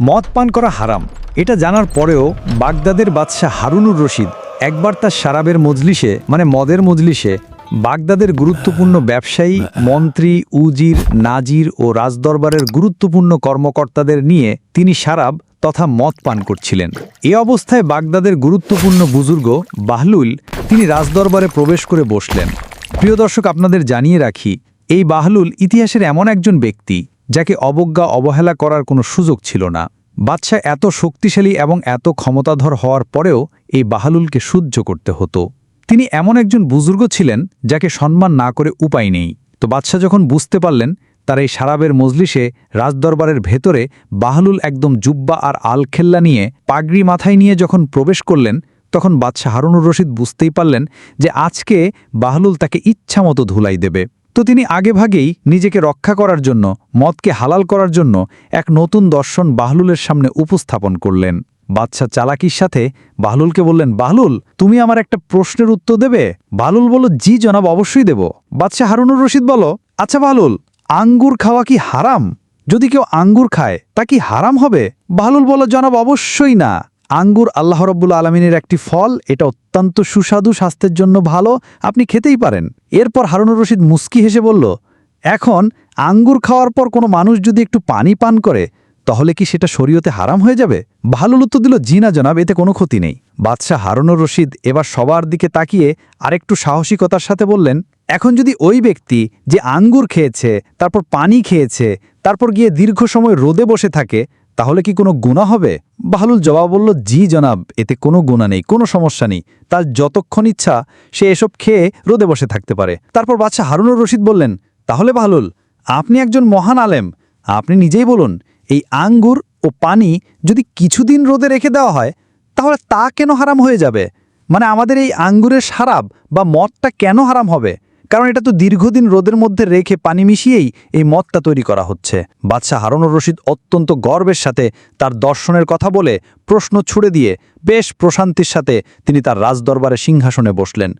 মদ পান করা হারাম। এটা জানার পরেও বাগদাদের বাদশাহ হারুনুর রশিদ একবার তার শারাবের মজলিসে মানে মদের মজলিসে, বাগদাদের গুরুত্বপূর্ণ ব্যবসায়ী, মন্ত্রী, উজির, নাজির ও রাজদরবারের গুরুত্বপূর্ণ কর্মকর্তাদের নিয়ে তিনি শারাব তথা মদ পান করছিলেন। এ অবস্থায় বাগদাদের গুরুত্বপূর্ণ বুজুর্গ বাহলুল তিনি রাজদরবারে প্রবেশ করে বসলেন। প্রিয় দর্শক, আপনাদের জানিয়ে রাখি, এই বাহলুল ইতিহাসের এমন একজন ব্যক্তি যাকে অবজ্ঞা অবহেলা করার কোনো সুযোগ ছিল না। বাদশাহ এত শক্তিশালী এবং এত ক্ষমতাধর হওয়ার পরেও এই বাহালুলকে সহ্য করতে হতো। তিনি এমন একজন বুজুর্গ ছিলেন যাকে সম্মান না করে উপায় নেই। তো বাদশাহ যখন বুঝতে পারলেন, তার এই সারাবের মজলিসে রাজদরবারের ভেতরে বাহলুল একদম জুব্বা আর আলখেল্লা নিয়ে পাগড়ি মাথায় নিয়ে যখন প্রবেশ করলেন, তখন বাদশাহ হারুনুর রশিদ বুঝতেই পারলেন যে আজকে বাহলুল তাকে ইচ্ছামতো ধুলাই দেবে। তো তিনি আগেভাগেই নিজেকে রক্ষা করার জন্য, মদকে হালাল করার জন্য এক নতুন দর্শন বাহলুলের সামনে উপস্থাপন করলেন। বাদশা চালাকির সাথে বাহলুলকে বললেন, বাহলুল, তুমি আমার একটা প্রশ্নের উত্তর দেবে? বাহলুল বলল, জি জনাব, অবশ্যই দেব। বাদশাহ হারুনুর রশিদ বল আচ্ছা বাহলুল, আঙ্গুর খাওয়া কি হারাম? যদি কেউ আঙ্গুর খায়, তা কি হারাম হবে? বাহলুল বলল, জনাব, অবশ্যই না। আঙ্গুর আল্লাহ রব্বুল আলমিনের একটি ফল, এটা অত্যন্ত সুস্বাদু, স্বাস্থ্যের জন্য ভালো, আপনি খেতেই পারেন। এরপর হারুনুর রশিদ মুস্কি হেসে বলল, এখন আঙ্গুর খাওয়ার পর কোনো মানুষ যদি একটু পানি পান করে, তাহলে কি সেটা শরীয়তে হারাম হয়ে যাবে? ভালো উত্তর দিল, জিনা জনাব, এতে কোনো ক্ষতি নেই। বাদশাহ হারুনুর রশিদ এবার সবার দিকে তাকিয়ে আরেকটু সাহসিকতার সাথে বললেন, এখন যদি ওই ব্যক্তি যে আঙ্গুর খেয়েছে, তারপর পানি খেয়েছে, তারপর গিয়ে দীর্ঘ সময় রোদে বসে থাকে তাহলে কি কোনো গুণা হবে? বাহলুল জবাব বলল, জি জনাব, এতে কোনো গুণা নেই, কোনো সমস্যা নেই। তার যতক্ষণ ইচ্ছা, সে এসব খেয়ে রোদে বসে থাকতে পারে। তারপর বাচ্চা হারুনুর রশিদ বললেন, তাহলে বাহলুল, আপনি একজন মহান আলেম। আপনি নিজেই বলুন, এই আঙ্গুর ও পানি যদি কিছুদিন রোদে রেখে দেওয়া হয়, তাহলে তা কেন হারাম হয়ে যাবে? মানে আমাদের এই আঙ্গুরের সারাব বা মদটা কেন হারাম হবে? কারণ এটা তো দীর্ঘদিন রোদের মধ্যে রেখে পানি মিশিয়েই এই মদটা তৈরি করা হচ্ছে। বাদশাহ হারুনুর রশিদ অত্যন্ত গর্বের সাথে তার দর্শনের কথা বলে প্রশ্ন ছুড়ে দিয়ে বেশ প্রশান্তির সাথে তিনি তার রাজদরবারে সিংহাসনে বসলেন।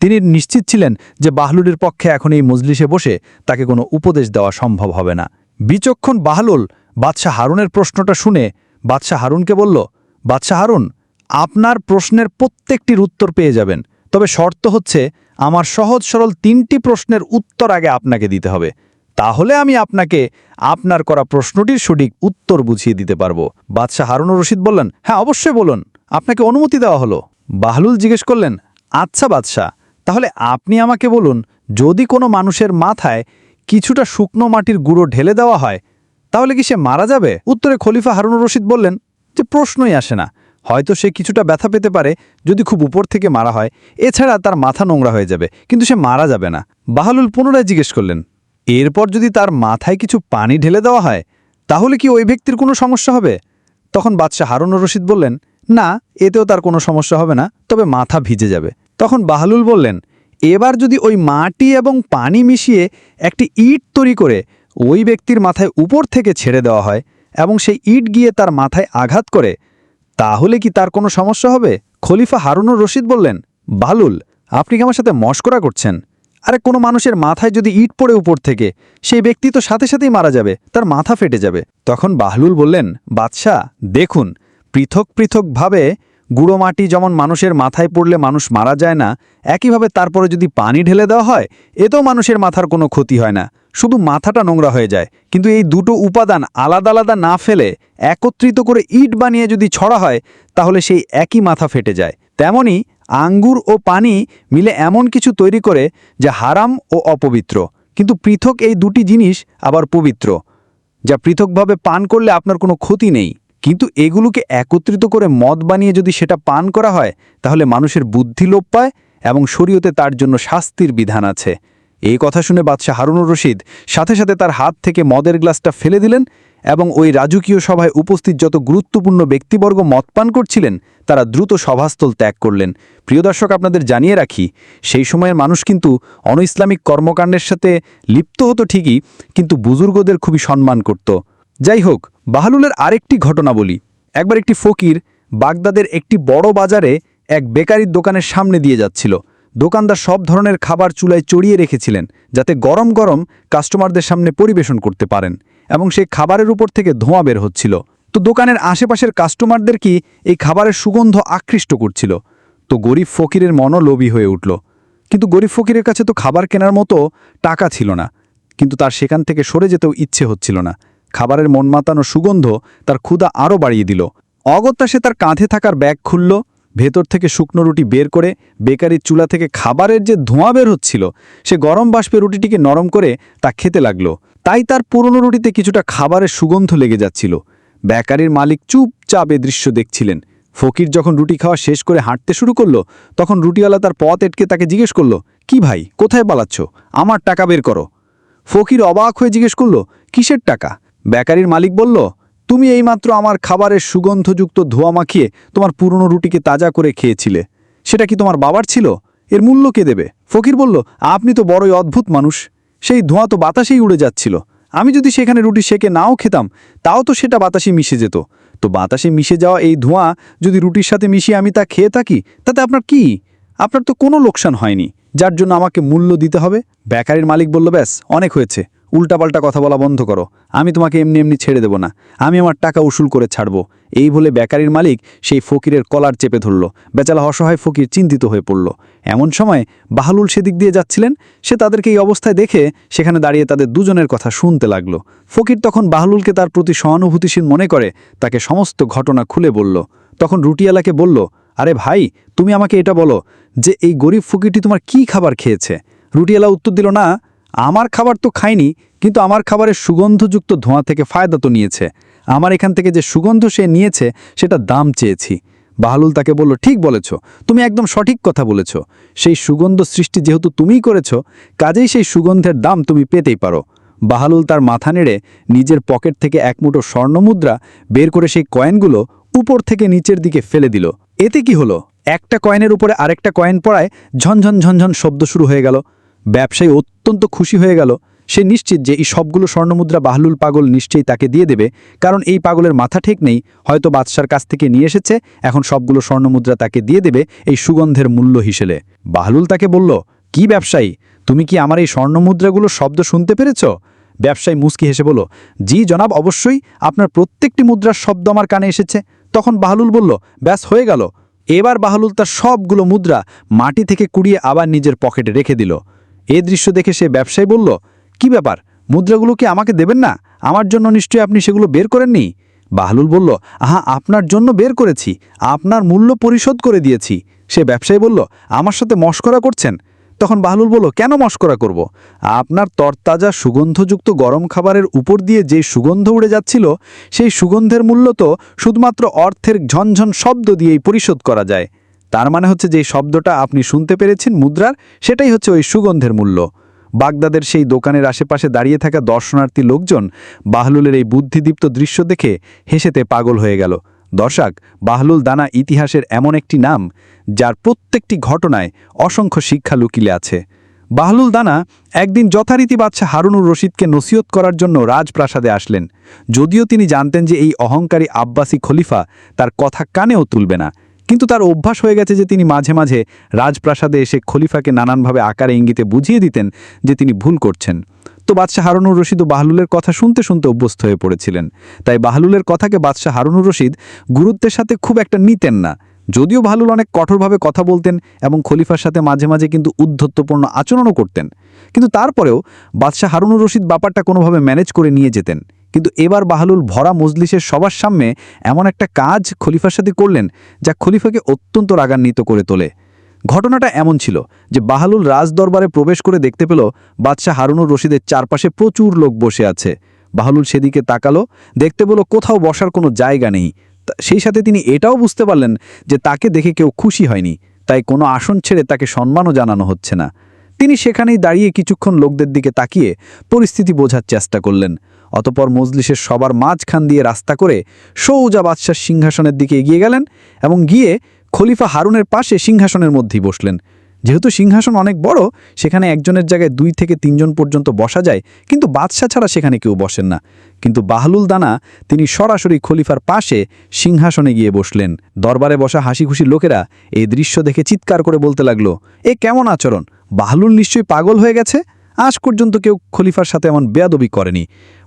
তিনি নিশ্চিত ছিলেন যে বাহলুলের পক্ষে এখন এই মজলিসে বসে তাকে কোনো উপদেশ দেওয়া সম্ভব হবে না। বিচক্ষণ বাহলুল বাদশাহ হারুনের প্রশ্নটা শুনে বাদশাহ হারুনকে বলল, বাদশাহ হারুন, আপনার প্রশ্নের প্রত্যেকটির উত্তর পেয়ে যাবেন। তবে শর্ত হচ্ছে আমার সহজ সরল তিনটি প্রশ্নের উত্তর আগে আপনাকে দিতে হবে। তাহলে আমি আপনাকে আপনার করা প্রশ্নটির সঠিক উত্তর বুঝিয়ে দিতে পারব। বাদশাহ হারুনুর রশিদ বললেন হ্যাঁ অবশ্যই বলুন। আপনাকে অনুমতি দেওয়া হলো। বাহলুল জিজ্ঞেস করলেন আচ্ছা বাদশাহ, তাহলে আপনি আমাকে বলুন, যদি কোনো মানুষের মাথায় কিছুটা শুকনো মাটির গুঁড়ো ঢেলে দেওয়া হয়, তাহলে কি সে মারা যাবে? উত্তরে খলিফা হারুনুর রশিদ বললেন, যে প্রশ্নই আসে না। হয়তো সে কিছুটা ব্যথা পেতে পারে যদি খুব উপর থেকে মারা হয়। এছাড়া তার মাথা নোংরা হয়ে যাবে, কিন্তু সে মারা যাবে না। বাহালুল পুনরায় জিজ্ঞেস করলেন, এরপর যদি তার মাথায় কিছু পানি ঢেলে দেওয়া হয়, তাহলে কি ওই ব্যক্তির কোনো সমস্যা হবে? তখন বাদশাহ হারুনুর রশিদ বললেন, না, এতেও তার কোনো সমস্যা হবে না, তবে মাথা ভিজে যাবে। তখন বাহালুল বললেন, এবার যদি ওই মাটি এবং পানি মিশিয়ে একটি ইট তৈরি করে ওই ব্যক্তির মাথায় উপর থেকে ছেড়ে দেওয়া হয় এবং সেই ইট গিয়ে তার মাথায় আঘাত করে তাহলে কি তার কোনো সমস্যা হবে? খলিফা হারুনুর রশিদ বললেন, বালুল, আপনি কি আমার সাথে মস্করা করছেন? আরে কোনো মানুষের মাথায় যদি ইট পড়ে উপর থেকে, সেই ব্যক্তি তো সাথে সাথেই মারা যাবে, তার মাথা ফেটে যাবে। তখন বাহলুল বললেন, বাদশাহ, দেখুন, পৃথক পৃথকভাবে গুঁড়ো মাটি যেমন মানুষের মাথায় পড়লে মানুষ মারা যায় না, একইভাবে তারপরে যদি পানি ঢেলে দেওয়া হয় এতেও মানুষের মাথার কোনো ক্ষতি হয় না। শুধু মাথাটা নোংরা হয়ে যায়। কিন্তু এই দুটো উপাদান আলাদা আলাদা না ফেলে, একত্রিত করে ইট বানিয়ে যদি ছড়া হয়, তাহলে সেই একই মাথা ফেটে যায়। তেমনি আঙ্গুর ও পানি মিলে এমন কিছু তৈরি করে যা হারাম ও অপবিত্র। কিন্তু পৃথক এই দুটি জিনিস আবার পবিত্র, যা পৃথকভাবে পান করলে আপনার কোনো ক্ষতি নেই। কিন্তু এগুলোকে একত্রিত করে মদ বানিয়ে যদি সেটা পান করা হয়, তাহলে মানুষের বুদ্ধি লোপ পায় এবং শরীয়তে তার জন্য শাস্তির বিধান আছে। এই কথা শুনে বাদশাহ হারুনুর রশিদ সাথে সাথে তার হাত থেকে মদের গ্লাসটা ফেলে দিলেন এবং ওই রাজকীয় সভায় উপস্থিত যত গুরুত্বপূর্ণ ব্যক্তিবর্গ মদ পান করছিলেন, তারা দ্রুত সভাস্থল ত্যাগ করলেন। প্রিয় দর্শক, আপনাদের জানিয়ে রাখি, সেই সময়ের মানুষ কিন্তু অনইসলামিক কর্মকাণ্ডের সাথে লিপ্ত হতো ঠিকই, কিন্তু বুজুর্গদের খুবই সম্মান করত। যাই হোক বাহালুলের আরেকটি ঘটনা বলি। একবার একটি ফকির বাগদাদের একটি বড় বাজারে এক বেকারির দোকানের সামনে দিয়ে যাচ্ছিল। দোকানদার সব ধরনের খাবার চুলায় চড়িয়ে রেখেছিলেন, যাতে গরম গরম কাস্টমারদের সামনে পরিবেশন করতে পারেন এবং সেই খাবারের উপর থেকে ধোঁয়া বের হচ্ছিল। তো দোকানের আশেপাশের কাস্টমারদের কি এই খাবারের সুগন্ধ আকৃষ্ট করছিল? তো গরিব ফকিরের মনও লোভী হয়ে উঠল। কিন্তু গরিব ফকিরের কাছে তো খাবার কেনার মতো টাকা ছিল না। কিন্তু তার সেখান থেকে সরে যেতেও ইচ্ছে হচ্ছিল না। খাবারের মন মাতানো সুগন্ধ তার ক্ষুধা আরও বাড়িয়ে দিল। অগত্যা সে তার কাঁধে থাকার ব্যাগ খুলল, ভেতর থেকে শুকনো রুটি বের করে বেকারির চুলা থেকে খাবারের যে ধোঁয়া বের হচ্ছিল, সে গরম বাষ্পে রুটিটিকে নরম করে তা খেতে লাগল। তাই তার পুরনো রুটিতে কিছুটা খাবারের সুগন্ধ লেগে যাচ্ছিল। বেকারির মালিক চুপচাপ এ দৃশ্য দেখছিলেন। ফকির যখন রুটি খাওয়া শেষ করে হাঁটতে শুরু করল, তখন রুটিওয়ালা তার পথ এটকে তাকে জিজ্ঞেস করল, কি ভাই, কোথায় পালাচ্ছ? আমার টাকা বের করো। ফকির অবাক হয়ে জিজ্ঞেস করল, কিসের টাকা? বেকারির মালিক বলল, তুমি এইমাত্র আমার খাবারের সুগন্ধযুক্ত ধোয়া মাখিয়ে তোমার পুরনো রুটিকে তাজা করে খেয়েছিলে। সেটা কি তোমার বাবার ছিল? এর মূল্য কে দেবে? ফকির বলল, আপনি তো বড়ই অদ্ভুত মানুষ। সেই ধোঁয়া তো বাতাসেই উড়ে যাচ্ছিল। আমি যদি সেখানে রুটি সেকে নাও খেতাম, তাও তো সেটা বাতাসে মিশে যেত। তো বাতাসে মিশে যাওয়া এই ধোঁয়া যদি রুটির সাথে মিশিয়ে আমি তা খেয়ে থাকি, তাতে আপনার কি? আপনার তো কোনো লোকসান হয়নি। যার জন্য আমাকে মূল্য দিতে হবে? বেকারির মালিক বলল, ব্যাস, অনেক হয়েছে। উল্টাপাল্টা কথা বলা বন্ধ করো। আমি তোমাকে এমনি এমনি ছেড়ে দেব না। আমি আমার টাকা উসুল করে ছাড়ব। এই বলে বেকারির মালিক সেই ফকিরের কলার চেপে ধরল। বেচালা অসহায় ফকির চিন্তিত হয়ে পড়ল। এমন সময় বাহালুল সেদিক দিয়ে যাচ্ছিলেন। সে তাদেরকে এই অবস্থায় দেখে সেখানে দাঁড়িয়ে তাদের দুজনের কথা শুনতে লাগল। ফকির তখন বাহলুলকে তার প্রতি সহানুভূতিশীল মনে করে, তাকে সমস্ত ঘটনা খুলে বলল। তখন রুটিয়ালাকে বলল, আরে ভাই, তুমি আমাকে এটা বলো যে এই গরিব ফকিরটি তোমার কি খাবার খেয়েছে? রুটিয়ালা উত্তর দিল, না আমার খাবার তো খায়নি কিন্তু আমার খাবারের সুগন্ধযুক্ত ধোঁয়া থেকে ফায়দা তো নিয়েছে। আমার এখান থেকে যে সুগন্ধ সে নিয়েছে, সেটা দাম চেয়েছি। বাহালুল তাকে বলল, ঠিক বলেছ, তুমি একদম সঠিক কথা বলেছ। সেই সুগন্ধ সৃষ্টি যেহেতু তুমিই করেছ, কাজেই সেই সুগন্ধের দাম তুমি পেতেই পারো। বাহালুল তার মাথা নেড়ে নিজের পকেট থেকে এক মুঠো স্বর্ণমুদ্রা বের করে সেই কয়েনগুলো উপর থেকে নিচের দিকে ফেলে দিল। এতে কি হলো? একটা কয়েনের উপরে আরেকটা কয়েন পড়ায় ঝনঝন ঝনঝন শব্দ শুরু হয়ে গেল। ব্যবসায়ী অত্যন্ত খুশি হয়ে গেল। সে নিশ্চিত যে এই সবগুলো স্বর্ণমুদ্রা বাহলুল পাগল নিশ্চয়ই তাকে দিয়ে দেবে, কারণ এই পাগলের মাথা ঠিক নেই, হয়তো বাদশার কাছ থেকে নিয়ে এসেছে, এখন সবগুলো স্বর্ণমুদ্রা তাকে দিয়ে দেবে এই সুগন্ধের মূল্য হিসেবে। বাহলুল তাকে বলল, কি ব্যবসায়ী, তুমি কি আমার এই স্বর্ণমুদ্রাগুলোর শব্দ শুনতে পেরেছ? ব্যবসায়ী মুস্কি হেসে বলল, জি জনাব, অবশ্যই, আপনার প্রত্যেকটি মুদ্রার শব্দ আমার কানে এসেছে। তখন বাহলুল বলল, ব্যাস, হয়ে গেল। এবার বাহলুল তার সবগুলো মুদ্রা মাটি থেকে কুড়িয়ে আবার নিজের পকেটে রেখে দিল। এ দৃশ্য দেখে সে ব্যবসায়ী বলল, কি ব্যাপার? মুদ্রাগুলো কি আমাকে দেবেন না? আমার জন্য নিশ্চয়ই আপনি সেগুলো বের করেননি? বাহলুল বলল, আহা, আপনার জন্য বের করেছি। আপনার মূল্য পরিশোধ করে দিয়েছি। সে ব্যবসায়ী বলল, আমার সাথে মস্করা করছেন? তখন বাহলুল বলল, কেন মস্করা করব? আপনার তরতাজা সুগন্ধযুক্ত গরম খাবারের উপর দিয়ে যে সুগন্ধ উড়ে যাচ্ছিল, সেই সুগন্ধের মূল্য তো শুধুমাত্র অর্থের ঝনঝন শব্দ দিয়েই পরিশোধ করা যায়। তার মানে হচ্ছে যে শব্দটা আপনি শুনতে পেরেছেন মুদ্রার, সেটাই হচ্ছে ওই সুগন্ধের মূল্য। বাগদাদের সেই দোকানের আশেপাশে দাঁড়িয়ে থাকা দর্শনার্থী লোকজন বাহলুলের এই বুদ্ধিদীপ্ত দৃশ্য দেখে হেসেতে পাগল হয়ে গেল। দর্শক, বাহলুল দানা ইতিহাসের এমন একটি নাম, যার প্রত্যেকটি ঘটনায় অসংখ্য শিক্ষা লুকিলে আছে। বাহলুল দানা একদিন যথারীতি বাদশাহ হারুনুর রশিদকে নসিহত করার জন্য রাজপ্রাসাদে আসলেন। যদিও তিনি জানতেন যে এই অহংকারী আব্বাসী খলিফা তার কথা কানেও তুলবে না। কিন্তু তার অভ্যাস হয়ে গেছে যে তিনি মাঝে মাঝে রাজপ্রাসাদে এসে খলিফাকে নানানভাবে আকারে ইঙ্গিতে বুঝিয়ে দিতেন যে তিনি ভুল করছেন। তো বাদশাহ হারুনুর রশিদ ও বাহলুলের কথা শুনতে শুনতে অভ্যস্ত হয়ে পড়েছিলেন। তাই বাহলুলের কথাকে বাদশাহ হারুনুর রশিদ গুরুত্বের সাথে খুব একটা নিতেন না। যদিও বাহলুল অনেক কঠোরভাবে কথা বলতেন এবং খলিফার সাথে মাঝে মাঝে কিন্তু উদ্ধত্তপূর্ণ আচরণও করতেন। কিন্তু তারপরেও বাদশাহ হারুনুর রশিদ ব্যাপারটা কোনোভাবে ম্যানেজ করে নিয়ে যেতেন। কিন্তু এবার বাহালুল ভরা মজলিসের সবার সামনে এমন একটা কাজ খলিফার সাথে করলেন যা খলিফাকে অত্যন্ত রাগান্বিত করে তোলে। ঘটনাটা এমন ছিল যে বাহালুল রাজদরবারে প্রবেশ করে দেখতে পেল বাদশাহ হারুনুর রশিদের চারপাশে প্রচুর লোক বসে আছে। বাহালুল সেদিকে তাকালো, দেখতে পেল কোথাও বসার কোনো জায়গা নেই। সেই সাথে তিনি এটাও বুঝতে পারলেন যে তাকে দেখে কেউ খুশি হয়নি, তাই কোনো আসন ছেড়ে তাকে সম্মানও জানানো হচ্ছে না। তিনি সেখানেই দাঁড়িয়ে কিছুক্ষণ লোকদের দিকে তাকিয়ে পরিস্থিতি বোঝার চেষ্টা করলেন। অতপর মজলিসের সবার মাঝখান দিয়ে রাস্তা করে সৌজা বাদশাহ সিংহাসনের দিকে এগিয়ে গেলেন এবং গিয়ে খলিফা হারুনের পাশে সিংহাসনের মধ্যেই বসলেন। যেহেতু সিংহাসন অনেক বড়, সেখানে একজনের জায়গায় দুই থেকে তিনজন পর্যন্ত বসা যায়, কিন্তু বাদশাহ ছাড়া সেখানে কেউ বসেন না। কিন্তু বাহলুল দানা, তিনি সরাসরি খলিফার পাশে সিংহাসনে গিয়ে বসলেন। দরবারে বসা হাসি খুশি লোকেরা এই দৃশ্য দেখে চিৎকার করে বলতে লাগল, এ কেমন আচরণ? বাহলুল নিশ্চয়ই পাগল হয়ে গেছে? আজ পর্যন্ত কেউ খলিফার সাথে এমন বেয়াদবি করেনি।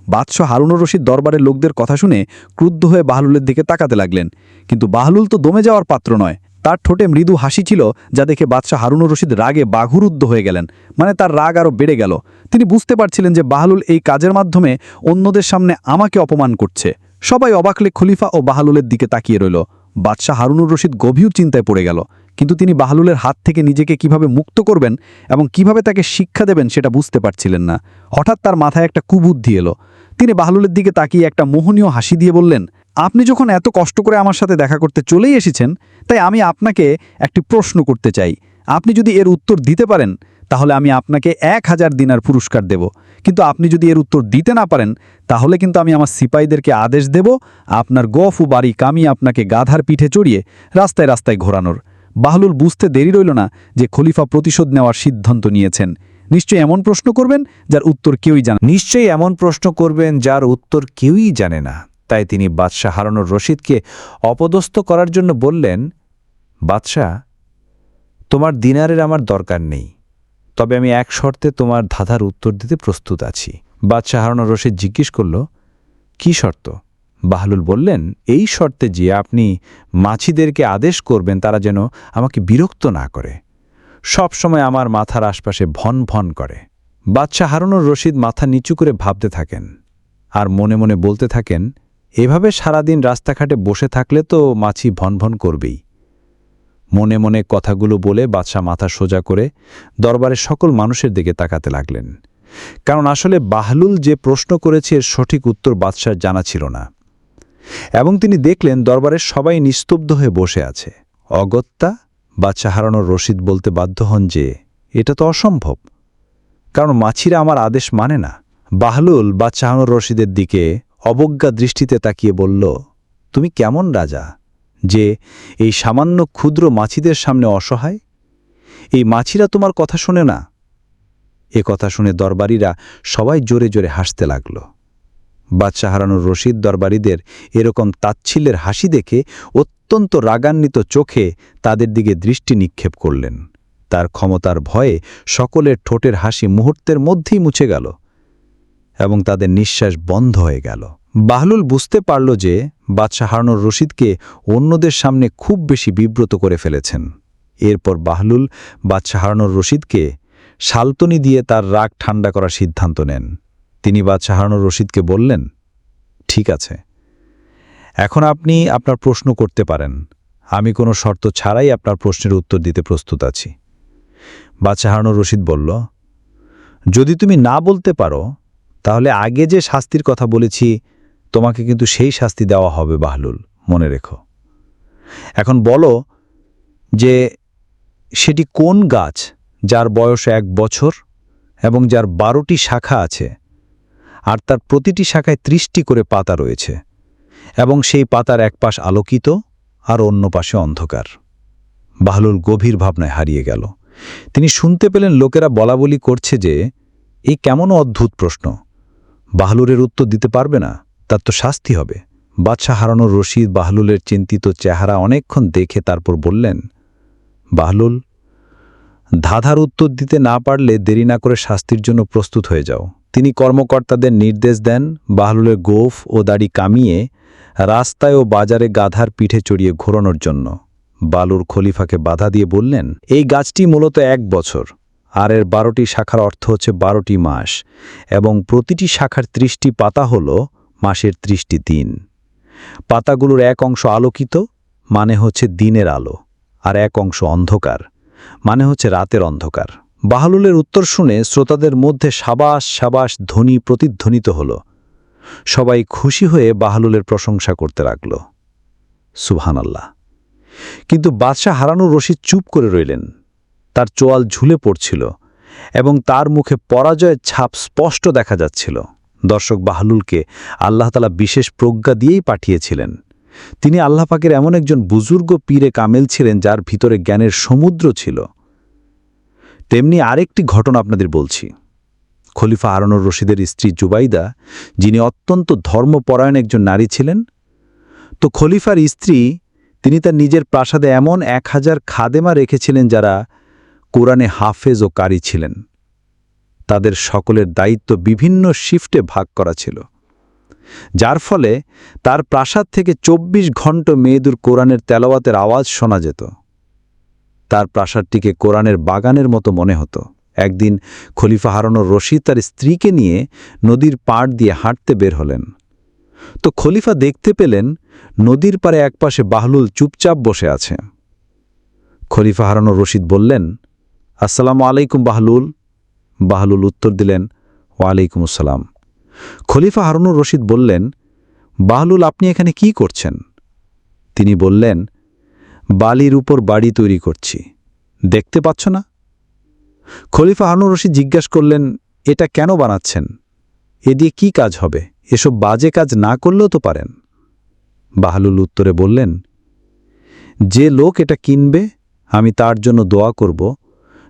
বাদশাহ হারুনুর রশিদ দরবারের লোকদের কথা শুনে ক্রুদ্ধ হয়ে বাহলুলের দিকে তাকাতে লাগলেন। কিন্তু বাহলুল তো দমে যাওয়ার পাত্র নয়। তার ঠোঁটে মৃদু হাসি ছিল যা দেখে বাদশাহ হারুনুর রশিদ রাগে বাঘুরুদ্ধ হয়ে গেলেন। মানে তার রাগ আরও বেড়ে গেল। তিনি বুঝতে পারছিলেন যে বাহলুল এই কাজের মাধ্যমে অন্যদের সামনে আমাকে অপমান করছে। সবাই অবাকলে খলিফা ও বাহালুলের দিকে তাকিয়ে রইল। বাদশাহ হারুনুর রশিদ গভীর চিন্তায় পড়ে গেল। কিন্তু তিনি বাহালুলের হাত থেকে নিজেকে কীভাবে মুক্ত করবেন এবং কীভাবে তাকে শিক্ষা দেবেন সেটা বুঝতে পারছিলেন না। হঠাৎ তার মাথায় একটা কুবুদ্ধি এলো। তিনি বাহলুলের দিকে তাকিয়ে একটা মোহনীয় হাসি দিয়ে বললেন, আপনি যখন এত কষ্ট করে আমার সাথে দেখা করতে চলেই এসেছেন, তাই আমি আপনাকে একটি প্রশ্ন করতে চাই। আপনি যদি এর উত্তর দিতে পারেন, তাহলে আমি আপনাকে এক হাজার দিনার পুরস্কার দেব। কিন্তু আপনি যদি এর উত্তর দিতে না পারেন, তাহলে কিন্তু আমি আমার সিপাহীদেরকে আদেশ দেব, আপনার গফ ও বাড়ি কামিয়ে আপনাকে গাধার পিঠে চড়িয়ে রাস্তায় রাস্তায় ঘোরানোর। বাহলুল বুঝতে দেরি রইল না যে খলিফা প্রতিশোধ নেওয়ার সিদ্ধান্ত নিয়েছেন। নিশ্চয়ই এমন প্রশ্ন করবেন যার উত্তর কেউই জানে নিশ্চয়ই এমন প্রশ্ন করবেন যার উত্তর কেউই জানে না। তাই তিনি বাদশাহ হারানোর রশিদকে অপদস্থ করার জন্য বললেন, বাদশাহ, তোমার দিনারের আমার দরকার নেই। তবে আমি এক শর্তে তোমার ধাঁধার উত্তর দিতে প্রস্তুত আছি। বাদশাহ হারানোর রশিদ জিজ্ঞেস করল, কি শর্ত? বাহলুল বললেন, এই শর্তে যে আপনি মাছিদেরকে আদেশ করবেন, তারা যেন আমাকে বিরক্ত না করে। সব সময় আমার মাথার আশপাশে ভন ভন করে। বাদশাহ হারুনুর রশিদ মাথা নিচু করে ভাবতে থাকেন আর মনে মনে বলতে থাকেন, এভাবে সারাদিন রাস্তাঘাটে বসে থাকলে তো মাছি ভন ভন করবেই। মনে মনে কথাগুলো বলে বাদশাহ মাথা সোজা করে দরবারের সকল মানুষের দিকে তাকাতে লাগলেন। কারণ আসলে বাহলুল যে প্রশ্ন করেছে এর সঠিক উত্তর বাদশার জানা ছিল না। এবং তিনি দেখলেন দরবারের সবাই নিস্তব্ধ হয়ে বসে আছে। অগত্যা বাচ্চা হারানোর রশিদ বলতে বাধ্য হন যে, এটা তো অসম্ভব। কারণ মাছিরা আমার আদেশ মানে না। বাহলুল বাচ্চা হারানোর রশিদের দিকে অবজ্ঞা দৃষ্টিতে তাকিয়ে বলল, তুমি কেমন রাজা যে এই সামান্য ক্ষুদ্র মাছিদের সামনে অসহায়? এই মাছিরা তোমার কথা শোনে না? এ কথা শুনে দরবারীরা সবাই জোরে জোরে হাসতে লাগল। বাচ্চা হারানোর রশিদ দরবারীদের এরকম তাচ্ছিল্যের হাসি দেখে অত্যন্ত রাগান্বিত চোখে তাদের দিকে দৃষ্টি নিক্ষেপ করলেন। তার ক্ষমতার ভয়ে সকলের ঠোঁটের হাসি মুহূর্তের মধ্যেই মুছে গেল এবং তাদের নিঃশ্বাস বন্ধ হয়ে গেল। বাহলুল বুঝতে পারল যে বাদশাহ হারানোর রশিদকে অন্যদের সামনে খুব বেশি বিব্রত করে ফেলেছেন। এরপর বাহলুল বাদশাহ হারানোর রশিদকে শালতনি দিয়ে তার রাগ ঠান্ডা করার সিদ্ধান্ত নেন। তিনি বাদশাহ হারানোর রশিদকে বললেন, ঠিক আছে। এখন আপনি আপনার প্রশ্ন করতে পারেন। আমি কোনো শর্ত ছাড়াই আপনার প্রশ্নের উত্তর দিতে প্রস্তুত আছি। বাদশাহ হারানোর রশিদ বলল, যদি তুমি না বলতে পারো, তাহলে আগে যে শাস্তির কথা বলেছি, তোমাকে কিন্তু সেই শাস্তি দেওয়া হবে বাহলুল, মনে রেখো। এখন বলো যে সেটি কোন গাছ যার বয়স এক বছর এবং যার বারোটি শাখা আছে আর তার প্রতিটি শাখায় ত্রিশটি করে পাতা রয়েছে, এবং সেই পাতার এক পাশ আলোকিত আর অন্য পাশে অন্ধকার। বাহলুল গভীর ভাবনায় হারিয়ে গেল। তিনি শুনতে পেলেন লোকেরা বলাবলি করছে যে এই কেমন অদ্ভুত প্রশ্ন। বাহলুরের উত্তর দিতে পারবে না, তার তো শাস্তি হবে। বাদশাহ হারানোর রশিদ বাহলুলের চিন্তিত চেহারা অনেকক্ষণ দেখে তারপর বললেন, বাহলুল, ধাঁধার উত্তর দিতে না পারলে দেরি না করে শাস্তির জন্য প্রস্তুত হয়ে যাও। তিনি কর্মকর্তাদের নির্দেশ দেন, বাহলুলের গোফ ও দাড়ি কামিয়ে রাস্তায় ও বাজারে গাধার পিঠে চড়িয়ে ঘোরানোর জন্য। বালুর খলিফাকে বাধা দিয়ে বললেন, এই গাছটি মূলত এক বছর, আর এর বারোটি শাখার অর্থ হচ্ছে বারোটি মাস, এবং প্রতিটি শাখার ত্রিশটি পাতা হল মাসের ত্রিশটি দিন। পাতাগুলোর এক অংশ আলোকিত মানে হচ্ছে দিনের আলো, আর এক অংশ অন্ধকার মানে হচ্ছে রাতের অন্ধকার। বাহলুলের উত্তর শুনে শ্রোতাদের মধ্যে সাবাস সাবাস ধ্বনি প্রতিধ্বনিত হল। সবাই খুশি হয়ে বাহলুলের প্রশংসা করতে লাগল। সুবহানাল্লাহ। কিন্তু বাদশাহ হারানো রশিদ চুপ করে রইলেন। তার চোয়াল ঝুলে পড়ছিল এবং তার মুখে পরাজয়ের ছাপ স্পষ্ট দেখা যাচ্ছিল। দর্শক বাহলুলকে আল্লাহতালা বিশেষ প্রজ্ঞা দিয়েই পাঠিয়েছিলেন। তিনি আল্লাহ পাকের এমন একজন বুজুর্গ পীরে কামেল ছিলেন যার ভিতরে জ্ঞানের সমুদ্র ছিল। তেমনি আরেকটি ঘটনা আপনাদের বলছি। খলিফা আরনুর রশিদের স্ত্রী জুবাইদা, যিনি অত্যন্ত ধর্মপরায়ণ একজন নারী ছিলেন, তো খলিফার স্ত্রী, তিনি তার নিজের প্রাসাদে এমন এক হাজার খাদেমা রেখেছিলেন যারা কোরআনে হাফেজ ও কারি ছিলেন। তাদের সকলের দায়িত্ব বিভিন্ন শিফটে ভাগ করা ছিল। যার ফলে তার প্রাসাদ থেকে ২৪ ঘণ্টা মেয়েদুর কোরআনের তেলাওয়াতের আওয়াজ শোনা যেত। তার প্রাসাদটিকে কোরআনের বাগানের মতো মনে হতো। একদিন খলিফা হারানোর রশিদ তার স্ত্রীকে নিয়ে নদীর পাড় দিয়ে হাঁটতে বের হলেন। তো খলিফা দেখতে পেলেন নদীর পারে একপাশে বাহলুল চুপচাপ বসে আছে। খলিফা হারানোর রশিদ বললেন, আসসালামু আলাইকুম বাহলুল। বাহলুল উত্তর দিলেন, ওয়ালাইকুম আসসালাম। খলিফা হারুনুর রশিদ বললেন, বাহলুল, আপনি এখানে কি করছেন? তিনি বললেন বালির উপর বাড়ি তৈরি করছি। দেখতে পাচ্ছ না? খলিফা হারুনুর রশিদ জিজ্ঞাসা করলেন, এটা কেন বানাচ্ছেন? এ দিয়ে কি কাজ হবে? এসব বাজে কাজ না করলেও তো পারেন। বাহলুল উত্তরে বললেন, যে লোক এটা কিনবে, আমি তার জন্য দোয়া করব,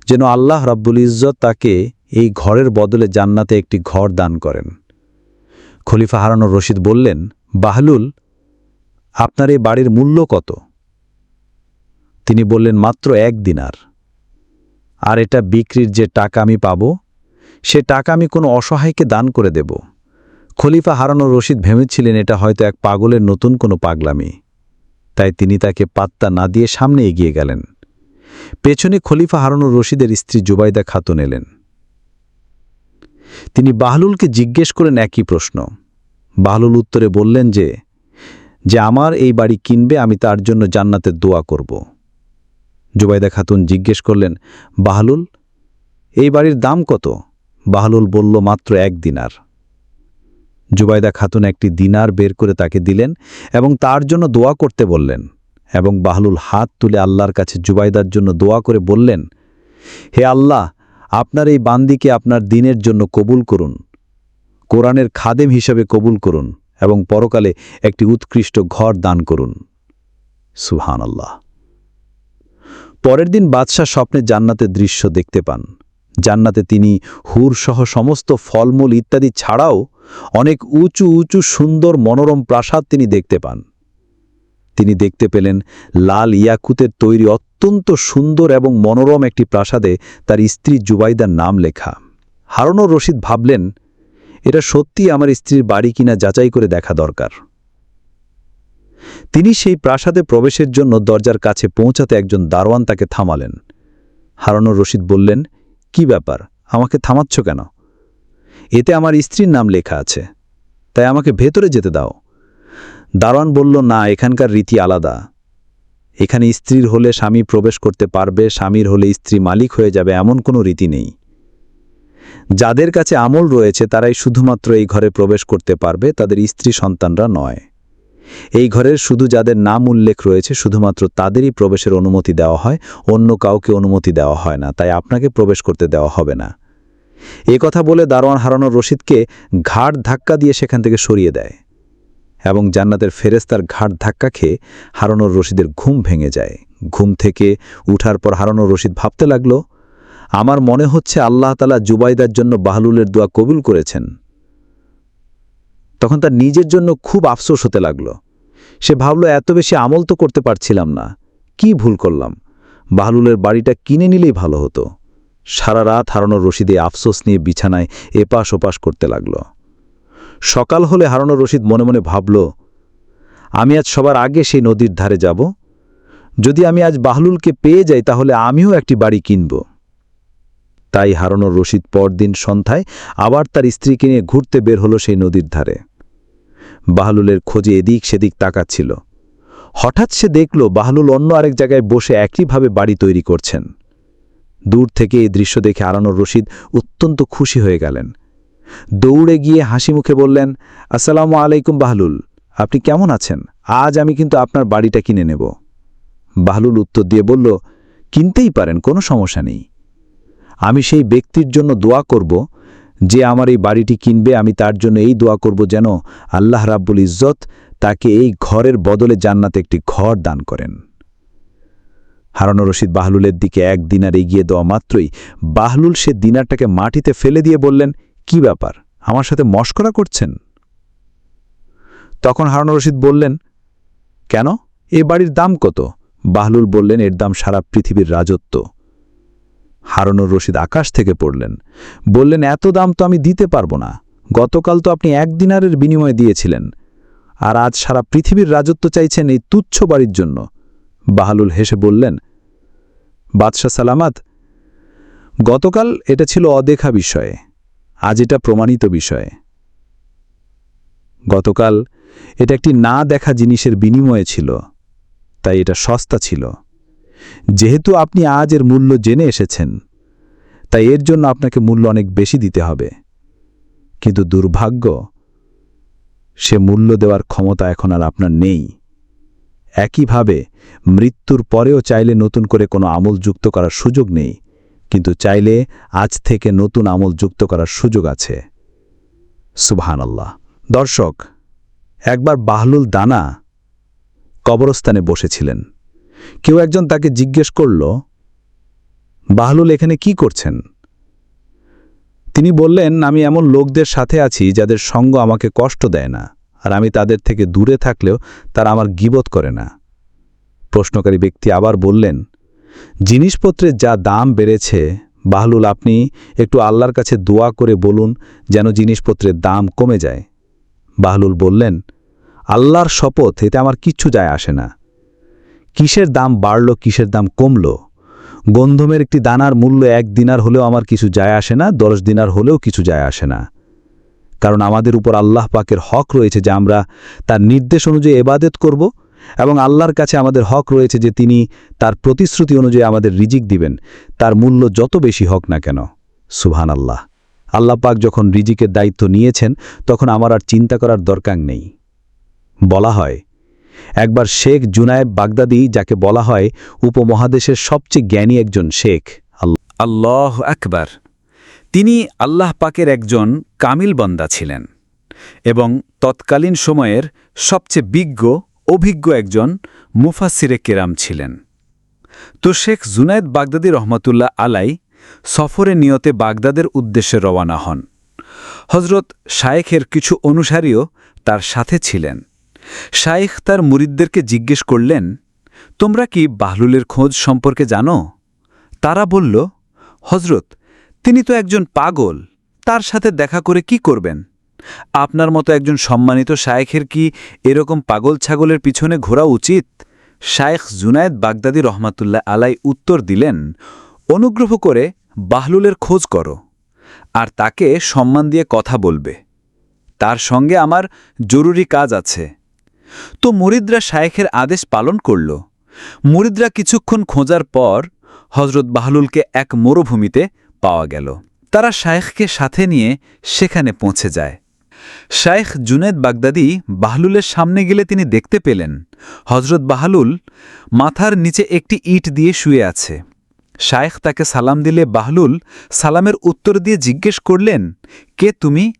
যেন আল্লাহ রাব্বুল ইজ্জত তাকে এই ঘরের বদলে জান্নাতে একটি ঘর দান করেন। খলিফা হারানোর রশিদ বললেন, বাহলুল, আপনার এই বাড়ির মূল্য কত? তিনি বললেন, মাত্র এক দিনার। আর এটা বিক্রির যে টাকা আমি পাব, সে টাকা আমি কোনো অসহায়কে দান করে দেব। খলিফা হারানোর রশিদ ভেবেছিলেন এটা হয়তো এক পাগলের নতুন কোনো পাগলামি। তাই তিনি তাকে পাত্তা না দিয়ে সামনে এগিয়ে গেলেন। পেছনে খলিফা হারানোর রশিদের স্ত্রী জুবাইদা খাতুন এলেন। তিনি বাহলুলকে জিজ্ঞেস করেন একই প্রশ্ন। বাহলুল উত্তরে বললেন যে যে আমার এই বাড়ি কিনবে, আমি তার জন্য জান্নাতের দোয়া করব। জুবাইদা খাতুন জিজ্ঞেস করলেন, বাহলুল, এই বাড়ির দাম কত? বাহলুল বলল, মাত্র এক দিনার। জুবাইদা খাতুন একটি দিনার বের করে তাকে দিলেন এবং তার জন্য দোয়া করতে বললেন এবং বাহলুল হাত তুলে আল্লাহর কাছে জুবাইদার জন্য দোয়া করে বললেন, হে আল্লাহ, আপনার এই বান্দিকে আপনার দিনের জন্য কবুল করুন, কোরআনের খাদেম হিসেবে কবুল করুন এবং পরকালে একটি উৎকৃষ্ট ঘর দান করুন। সুহান আল্লাহ পরের দিন বাদশাহ স্বপ্নে জান্নাতের দৃশ্য দেখতে পান। জান্নাতে তিনি হুর সহ সমস্ত ফলমূল ইত্যাদি ছাড়াও অনেক উঁচু উঁচু সুন্দর মনোরম প্রাসাদ তিনি দেখতে পান। তিনি দেখতে পেলেন লাল ইয়াকুতের তৈরি অত্যন্ত সুন্দর এবং মনোরম একটি প্রাসাদে তার স্ত্রী জুবাইদার নাম লেখা। হারুনুর রশিদ ভাবলেন, এটা সত্যি আমার স্ত্রীর বাড়ি কিনা যাচাই করে দেখা দরকার। তিনি সেই প্রাসাদে প্রবেশের জন্য দরজার কাছে পৌঁছাতে একজন দারোয়ান তাকে থামালেন। হারানুর রশিদ বললেন, কি ব্যাপার? আমাকে থামাচ্ছ কেন? এতে আমার স্ত্রীর নাম লেখা আছে। তাই আমাকে ভেতরে যেতে দাও। দারোয়ান বলল, না, এখানকার রীতি আলাদা। এখানে স্ত্রীর হলে স্বামী প্রবেশ করতে পারবে, স্বামীর হলে স্ত্রী মালিক হয়ে যাবে এমন কোনো রীতি নেই। যাদের কাছে আমল রয়েছে, তারাই শুধুমাত্র এই ঘরে প্রবেশ করতে পারবে, তাদের স্ত্রী সন্তানরা নয়। এই ঘরের শুধু যাদের নাম উল্লেখ রয়েছে, শুধুমাত্র তাদেরই প্রবেশের অনুমতি দেওয়া হয়, অন্য কাউকে অনুমতি দেওয়া হয় না, তাই আপনাকে প্রবেশ করতে দেওয়া হবে না। এ কথা বলে দারোয়ান হারানোর রশিদকে ঘাট ধাক্কা দিয়ে সেখান থেকে সরিয়ে দেয় এবং জান্নাতের ফেরেস্তার ঘাট ধাক্কা খেয়ে হারানোর রশিদের ঘুম ভেঙে যায়। ঘুম থেকে উঠার পর হারানোর রশিদ ভাবতে লাগল, আমার মনে হচ্ছে আল্লাহ তালা জুবাইদার জন্য বাহলুলের দোয়া কবুল করেছেন। তখন তার নিজের জন্য খুব আফসোস হতে লাগল। সে ভাবল, এত বেশি আমল তো করতে পারছিলাম না। কি ভুল করলাম? বাহলুলের বাড়িটা কিনে নিলেই ভালো হতো। সারা রাত হারানোর রশিদে আফসোস নিয়ে বিছানায় এপাশ ওপাশ করতে লাগল। সকাল হলে হারানোর রশিদ মনে মনে ভাবল, আমি আজ সবার আগে সেই নদীর ধারে যাব। যদি আমি আজ বাহলুলকে পেয়ে যাই, তাহলে আমিও একটি বাড়ি কিনব। তাই হারানোর রশিদ পরদিন সন্ধ্যায় আবার তার স্ত্রীকে নিয়ে ঘুরতে বের হলো সেই নদীর ধারে। বাহলুলের খোঁজে এদিক সেদিক তাকাচ্ছিল। হঠাৎ সে দেখল বাহলুল অন্য আরেক জায়গায় বসে একইভাবে বাড়ি তৈরি করছেন। দূর থেকে এই দৃশ্য দেখে আরানোর রশিদ অত্যন্ত খুশি হয়ে গেলেন। দৌড়ে গিয়ে হাসি মুখে বললেন, আসসালামু আলাইকুম বাহলুল, আপনি কেমন আছেন? আজ আমি কিন্তু আপনার বাড়িটা কিনে নেব। বাহলুল উত্তর দিয়ে বলল, কিনতেই পারেন, কোনো সমস্যা নেই। আমি সেই ব্যক্তির জন্য দোয়া করব যে আমার এই বাড়িটি কিনবে, আমি তার জন্য এই দোয়া করব যেন আল্লাহ রাব্বুল ইজ্জত তাকে এই ঘরের বদলে জান্নাতে একটি ঘর দান করেন। হারানো রশিদ বাহলুলের দিকে এক দিনার এগিয়ে দেওয়া মাত্রই বাহলুল সে দিনারটাকে মাটিতে ফেলে দিয়ে বললেন, কি ব্যাপার? আমার সাথে মস্করা করছেন? তখন হারানো রশিদ বললেন, কেন? এ বাড়ির দাম কত? বাহলুল বললেন, এর দাম সারা পৃথিবীর রাজত্ব। হারুনুর রশিদ আকাশ থেকে পড়লেন। বললেন, এত দাম তো আমি দিতে পারব না। গতকাল তো আপনি এক দিনারের বিনিময়ে দিয়েছিলেন। আর আজ সারা পৃথিবীর রাজত্ব চাইছেন এই তুচ্ছ বাড়ির জন্য। বাহালুল হেসে বললেন, বাদশাহ সালামাত, গতকাল এটা ছিল অদেখা বিষয়ে, আজ এটা প্রমাণিত বিষয়ে। গতকাল এটা একটি না দেখা জিনিসের বিনিময়ে ছিল, তাই এটা সস্তা ছিল। যেহেতু আপনি আজ এর মূল্য জেনে এসেছেন, তাই এর জন্য আপনাকে মূল্য অনেক বেশি দিতে হবে। কিন্তু দুর্ভাগ্য, সে মূল্য দেওয়ার ক্ষমতা এখন আর আপনার নেই। একইভাবে, মৃত্যুর পরেও চাইলে নতুন করে কোনো আমল যুক্ত করার সুযোগ নেই, কিন্তু চাইলে আজ থেকে নতুন আমল যুক্ত করার সুযোগ আছে। সুবহানাল্লাহ। দর্শক, একবার বাহলুল দানা কবরস্থানে বসেছিলেন। কেউ একজন তাকে জিজ্ঞেস করল, বাহলুল এখানে কি করছেন? তিনি বললেন, আমি এমন লোকদের সাথে আছি যাদের সঙ্গ আমাকে কষ্ট দেয় না, আর আমি তাদের থেকে দূরে থাকলেও তারা আমার গিবত করে না। প্রশ্নকারী ব্যক্তি আবার বললেন জিনিসপত্রের যা দাম বেড়েছে, বাহলুল আপনি একটু আল্লাহর কাছে দোয়া করে বলুন যেন জিনিসপত্রের দাম কমে যায়। বাহলুল বললেন, আল্লাহর শপথ, এতে আমার কিচ্ছু যায় আসে না। কিসের দাম বাড়ল, কিসের দাম কমল? গন্ধমের একটি দানার মূল্য এক দিনার হলেও আমার কিছু যায় আসে না, দশ দিনার হলেও কিছু যায় আসে না। কারণ আমাদের উপর আল্লাহ পাকের হক রয়েছে যে আমরা তার নির্দেশ অনুযায়ী এবাদত করব এবং আল্লাহর কাছে আমাদের হক রয়েছে যে তিনি তার প্রতিশ্রুতি অনুযায়ী আমাদের রিজিক দিবেন। তার মূল্য যত বেশি হক না কেন। সুবহান আল্লাহ আল্লাহ পাক যখন রিজিকের দায়িত্ব নিয়েছেন, তখন আমার আর চিন্তা করার দরকার নেই। বলা হয় একবার শেখ জুনায়েব বাগদাদি, যাকে বলা হয় উপমহাদেশের সবচেয়ে জ্ঞানী একজন শেখ। আল্লাহ আকবার। তিনি আল্লাহ পাকের একজন কামিল বন্দা ছিলেন এবং তৎকালীন সময়ের সবচেয়ে বিজ্ঞ, অভিজ্ঞ একজন মুফাসিরে কেরাম ছিলেন। তো শেখ জুনায়েদ বাগদাদি রহমতুল্লাহ আলাই সফরে নিয়তে বাগদাদের উদ্দেশ্যে রওয়ানা হন। হজরত শায়েখের কিছু অনুসারীও তার সাথে ছিলেন। শায়েখ তার মুরিদদেরকে জিজ্ঞেস করলেন, তোমরা কি বাহলুলের খোঁজ সম্পর্কে জানো? তারা বলল হজরত তিনি তো একজন পাগল, তার সাথে দেখা করে কি করবেন? আপনার মতো একজন সম্মানিত শায়েখের কি এরকম পাগল ছাগলের পিছনে ঘোরা উচিত? শায়েখ জুনায়েদ বাগদাদি রহমাতুল্লাহ আলাই উত্তর দিলেন, অনুগ্রহ করে বাহলুলের খোঁজ করো, আর তাকে সম্মান দিয়ে কথা বলবে। তার সঙ্গে আমার জরুরি কাজ আছে। তো মুরিদরা শায়েখের আদেশ পালন করল। মুরিদরা কিছুক্ষণ খোঁজার পর হজরত বাহলুলকে এক মরুভূমিতে পাওয়া গেল। তারা শায়েখকে সাথে নিয়ে সেখানে পৌঁছে যায়। শায়েখ জুনেদ বাগদাদি বাহলুলের সামনে গেলে তিনি দেখতে পেলেন হজরত বাহলুল মাথার নিচে একটি ইট দিয়ে শুয়ে আছে। শায়েখ তাকে সালাম দিলে বাহলুল সালামের উত্তর দিয়ে জিজ্ঞেস করলেন, কে তুমি?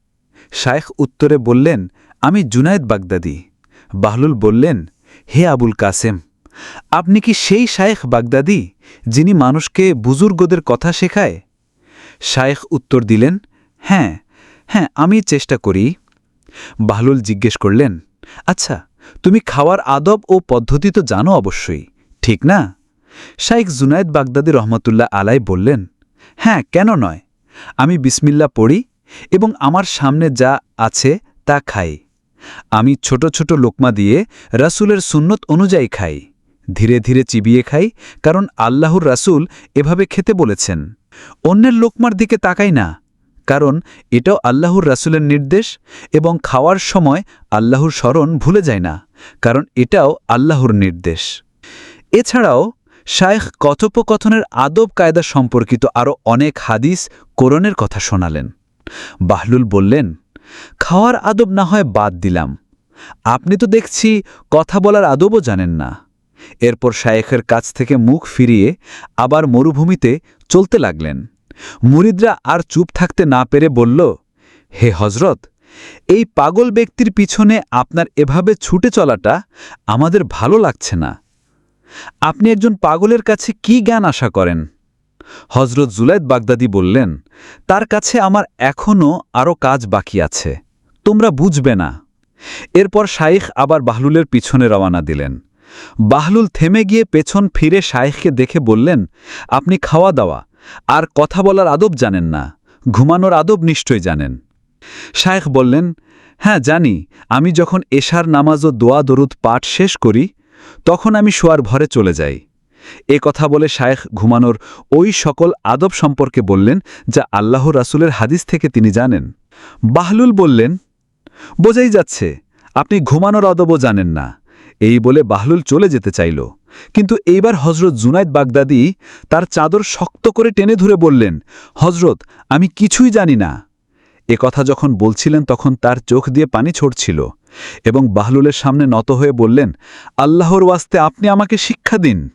শায়েখ উত্তরে বললেন, আমি জুনায়েদ বাগদাদি। বাহলুল বললেন, হে আবুল কাসেম, আপনি কি সেই শায়েখ বাগদাদি যিনি মানুষকে বুজুর্গদের কথা শেখায়? শায়েখ উত্তর দিলেন হ্যাঁ হ্যাঁ আমি চেষ্টা করি। বাহলুল জিজ্ঞেস করলেন আচ্ছা তুমি খাওয়ার আদব ও পদ্ধতি তো জানো অবশ্যই, ঠিক না? শাইখ জুনায়েদ বাগদাদি রহমতুল্লাহ আলাই বললেন হ্যাঁ কেন নয়, আমি বিসমিল্লা পড়ি এবং আমার সামনে যা আছে তা খাই। আমি ছোট ছোট লোকমা দিয়ে রাসূলের সুন্নত অনুযায়ী খাই, ধীরে ধীরে চিবিয়ে খাই, কারণ আল্লাহর রাসূল এভাবে খেতে বলেছেন। অন্যের লোকমার দিকে তাকাই না, কারণ এটাও আল্লাহর রাসূলের নির্দেশ এবং খাওয়ার সময় আল্লাহর স্মরণ ভুলে যায় না, কারণ এটাও আল্লাহর নির্দেশ। এছাড়াও শায়েখ কথোপকথনের আদব কায়দা সম্পর্কিত আরও অনেক হাদিস কোরনের কথা শোনালেন। বাহলুল বললেন খাওয়ার আদব না হয় বাদ দিলাম। আপনি তো দেখছি কথা বলার আদবও জানেন না। এরপর শায়েখের কাছ থেকে মুখ ফিরিয়ে আবার মরুভূমিতে চলতে লাগলেন। মুরিদরা আর চুপ থাকতে না পেরে বলল, হে হজরত এই পাগল ব্যক্তির পিছনে আপনার এভাবে ছুটে চলাটা আমাদের ভালো লাগছে না। আপনি একজন পাগলের কাছে কি জ্ঞান আশা করেন? হজরত জুলাইদ বাগদাদি বললেন, তার কাছে আমার এখনও আরও কাজ বাকি আছে। তোমরা বুঝবে না। এরপর শাইখ আবার বাহলুলের পিছনে রওয়ানা দিলেন। বাহলুল থেমে গিয়ে পেছন ফিরে শাইখকে দেখে বললেন, আপনি খাওয়া দাওয়া, আর কথা বলার আদব জানেন না। ঘুমানোর আদব নিশ্চয় জানেন। শায়েখ বললেন হ্যাঁ জানি। আমি যখন এশার নামাজ ও দোয়া দরুদ পাঠ শেষ করি, তখন আমি শোয়ার ভরে চলে যাই। এ কথা বলে শায়েখ ঘুমানোর ওই সকল আদব সম্পর্কে বললেন যা আল্লাহ রাসূলের হাদিস থেকে তিনি জানেন। বাহলুল বললেন, বোঝাই যাচ্ছে, আপনি ঘুমানোর আদবও জানেন না। এই বলে বাহলুল চলে যেতে চাইল। কিন্তু এইবার হজরত জুনাইদ বাগদাদি তার চাদর শক্ত করে টেনে ধরে বললেন হজরত আমি কিছুই জানি না। এ কথা যখন বলছিলেন তখন তার চোখ দিয়ে পানি ছড়ছিল এবং বাহলুলের সামনে নত হয়ে বললেন, আল্লাহর ওয়াস্তে আপনি আমাকে শিক্ষা দিন।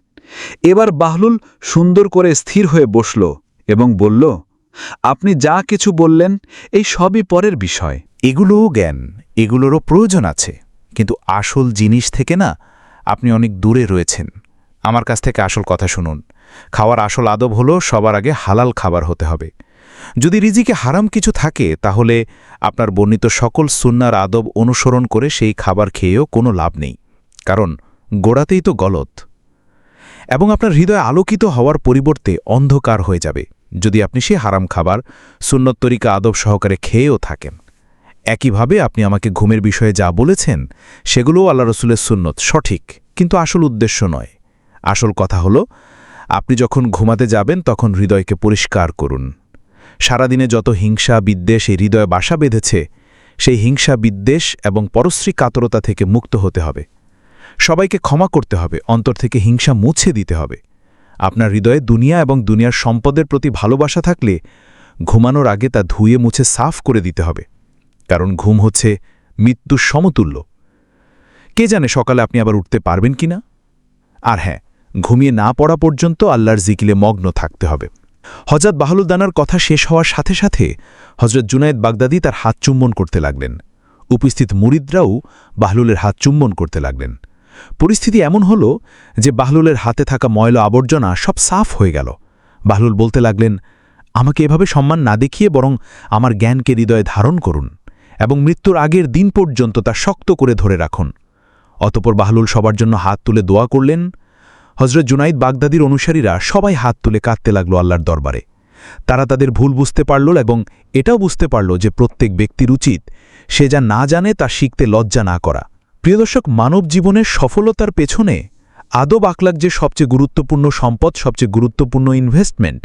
এবার বাহলুল সুন্দর করে স্থির হয়ে বসল এবং বলল, আপনি যা কিছু বললেন, এই সবই পরের বিষয়। এগুলোও জ্ঞান, এগুলোরও প্রয়োজন আছে। কিন্তু আসল জিনিস থেকে না, আপনি অনেক দূরে রয়েছেন। আমার কাছ থেকে আসল কথা শুনুন। খাওয়ার আসল আদব হলো, সবার আগে হালাল খাবার হতে হবে। যদি রিজিকে হারাম কিছু থাকে, তাহলে আপনার বর্ণিত সকল সুন্নার আদব অনুসরণ করে সেই খাবার খেয়েও কোনো লাভ নেই। কারণ গোড়াতেই তো গলত। এবং আপনার হৃদয় আলোকিত হওয়ার পরিবর্তে অন্ধকার হয়ে যাবে। যদি আপনি সে হারাম খাবার, সুন্নত তরিকা আদব সহকারে খেয়েও থাকেন। একইভাবে আপনি আমাকে ঘুমের বিষয়ে যা বলেছেন, সেগুলোও আল্লাহ রসুলের সুন্নত, সঠিক, কিন্তু আসল উদ্দেশ্য নয়। আসল কথা হলো, আপনি যখন ঘুমাতে যাবেন, তখন হৃদয়কে পরিষ্কার করুন। সারাদিনে যত হিংসা, বিদ্বেষ এই হৃদয়ে বাসা বেঁধেছে, সেই হিংসা, বিদ্বেষ এবং পরশ্রী কাতরতা থেকে মুক্ত হতে হবে। সবাইকে ক্ষমা করতে হবে, অন্তর থেকে হিংসা মুছে দিতে হবে। আপনার হৃদয়ে দুনিয়া এবং দুনিয়ার সম্পদের প্রতি ভালোবাসা থাকলে ঘুমানোর আগে তা ধুয়ে মুছে সাফ করে দিতে হবে। কারণ ঘুম হচ্ছে মৃত্যুর সমতুল্য। কে জানে সকালে আপনি আবার উঠতে পারবেন কিনা আর হ্যাঁ ঘুমিয়ে না পড়া পর্যন্ত আল্লাহর জিকিলে মগ্ন থাকতে হবে। হজরত বাহলুদ্দানার কথা শেষ হওয়ার সাথে সাথে হজরত জুনায়েদ বাগদাদি তার হাত চুম্বন করতে লাগলেন। উপস্থিত মুরিদরাও বাহলুলের হাত চুম্বন করতে লাগলেন। পরিস্থিতি এমন হল যে বাহলুলের হাতে থাকা ময়লা আবর্জনা সব সাফ হয়ে গেল। বাহলুল বলতে লাগলেন, আমাকে এভাবে সম্মান না দেখিয়ে বরং আমার জ্ঞানকে হৃদয়ে ধারণ করুন এবং মৃত্যুর আগের দিন পর্যন্ত তা শক্ত করে ধরে রাখুন। অতপর বাহলুল সবার জন্য হাত তুলে দোয়া করলেন। হজরত জুনাইদ বাগদাদির অনুসারীরা সবাই হাত তুলে কাঁদতে লাগল আল্লাহর দরবারে। তারা তাদের ভুল বুঝতে পারল এবং এটাও বুঝতে পারল যে প্রত্যেক ব্যক্তির উচিত সে যা না জানে তা শিখতে লজ্জা না করা। প্রিয়দর্শক মানব জীবনের সফলতার পেছনে আদব আকলাক যে সবচেয়ে গুরুত্বপূর্ণ সম্পদ, সবচেয়ে গুরুত্বপূর্ণ ইনভেস্টমেন্ট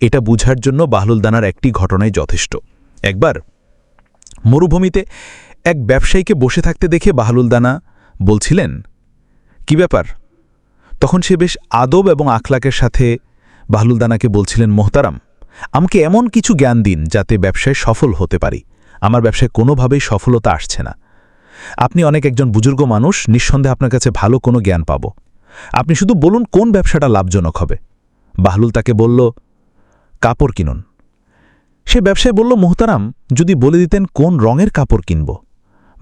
এটা বুঝার জন্য বাহলুলদানার একটি ঘটনাই যথেষ্ট। একবার মরুভূমিতে এক ব্যবসায়ীকে বসে থাকতে দেখে বাহলুলদানা বলছিলেন, কি ব্যাপার? তখন সে বেশ আদব এবং আখলাকের সাথে বাহলুলদানাকে বলছিলেন, মোহতারাম, আমাকে এমন কিছু জ্ঞান দিন যাতে ব্যবসায় সফল হতে পারি। আমার ব্যবসায় কোনোভাবেই সফলতা আসছে না। আপনি অনেক একজন বুজুর্গ মানুষ, নিঃসন্দেহে আপনার কাছে ভালো কোনো জ্ঞান পাব। আপনি শুধু বলুন কোন ব্যবসাটা লাভজনক হবে। বাহলুল তাকে বলল, কাপড় কিনুন। সে ব্যবসায় বলল, মোহতারাম, যদি বলে দিতেন কোন রঙের কাপড় কিনব?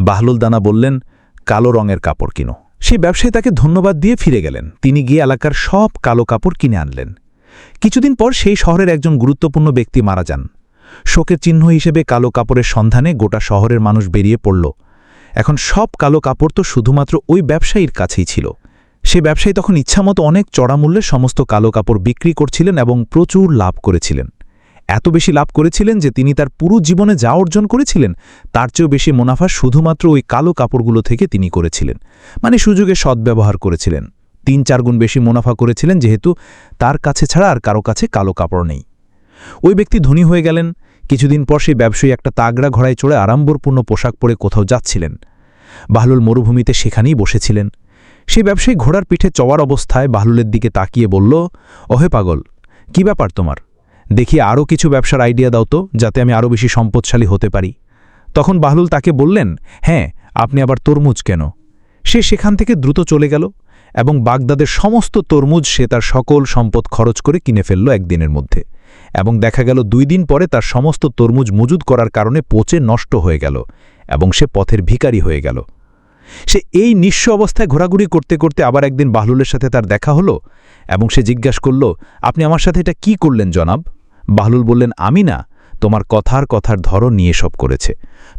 বাহলুল দানা বললেন, কালো রঙের কাপড় কিনো। সেই ব্যবসায়ী তাকে ধন্যবাদ দিয়ে ফিরে গেলেন। তিনি গিয়ে এলাকার সব কালো কাপড় কিনে আনলেন। কিছুদিন পর সেই শহরের একজন গুরুত্বপূর্ণ ব্যক্তি মারা যান। শোকের চিহ্ন হিসেবে কালো কাপড়ের সন্ধানে গোটা শহরের মানুষ বেরিয়ে পড়ল। এখন সব কালো কাপড় তো শুধুমাত্র ওই ব্যবসায়ীর কাছেই ছিল। সে ব্যবসায়ী তখন ইচ্ছামতো অনেক চড়া মূল্যে সমস্ত কালো কাপড় বিক্রি করছিলেন এবং প্রচুর লাভ করেছিলেন। এত বেশি লাভ করেছিলেন যে তিনি তার পুরো জীবনে যা অর্জন করেছিলেন, তার চেয়েও বেশি মুনাফা শুধুমাত্র ওই কালো কাপড়গুলো থেকে তিনি করেছিলেন। মানে সুযোগে সদ্ব্যবহার করেছিলেন। তিন চার গুণ বেশি মুনাফা করেছিলেন যেহেতু তার কাছে ছাড়া আর কারও কাছে কালো কাপড় নেই। ওই ব্যক্তি ধনী হয়ে গেলেন কিছুদিন পর সেই ব্যবসায়ী একটা তাগড়া ঘোড়ায় চড়ে আড়ম্বরপূর্ণ পোশাক পরে কোথাও যাচ্ছিলেন। বাহলুল মরুভূমিতে সেখানেই বসেছিলেন। সেই ব্যবসায়ী ঘোড়ার পিঠে চওয়ার অবস্থায় বাহলুলের দিকে তাকিয়ে বলল, ওহে পাগল, কি ব্যাপার তোমার? দেখি আরও কিছু ব্যবসার আইডিয়া দাও তো, যাতে আমি আরও বেশি সম্পদশালী হতে পারি। তখন বাহলুল তাকে বললেন হ্যাঁ আপনি আবার তরমুজ কেন? সে সেখান থেকে দ্রুত চলে গেল এবং বাগদাদের সমস্ত তরমুজ সে তার সকল সম্পদ খরচ করে কিনে ফেলল একদিনের মধ্যে। এবং দেখা গেল দুই দিন পরে তার সমস্ত তরমুজ মজুদ করার কারণে পচে নষ্ট হয়ে গেল এবং সে পথের ভিকারি হয়ে গেল। সে এই নিঃস্ব অবস্থায় ঘোরাঘুরি করতে করতে আবার একদিন বাহলুলের সাথে তার দেখা হলো এবং সে জিজ্ঞাসা করল, আপনি আমার সাথে এটা কি করলেন জনাব? বাহলুল বললেন, আমি না, তোমার কথার কথার ধরন নিয়ে সব করেছে।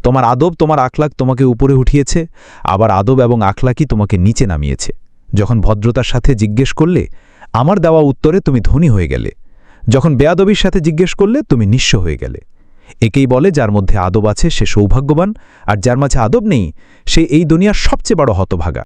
তোমার আদব, তোমার আখলাক তোমাকে উপরে উঠিয়েছে, আবার আদব এবং আখলাকই তোমাকে নিচে নামিয়েছে। যখন ভদ্রতার সাথে জিজ্ঞেস করলে, আমার দেওয়া উত্তরে তুমি ধনী হয়ে গেলে। যখন বেয়াদবির সাথে জিজ্ঞেস করলে তুমি নিঃস্ব হয়ে গেলে। একেই বলে, যার মধ্যে আদব আছে সে সৌভাগ্যবান, আর যার মাঝে আদব নেই, সে এই দুনিয়ার সবচেয়ে বড় হতভাগা।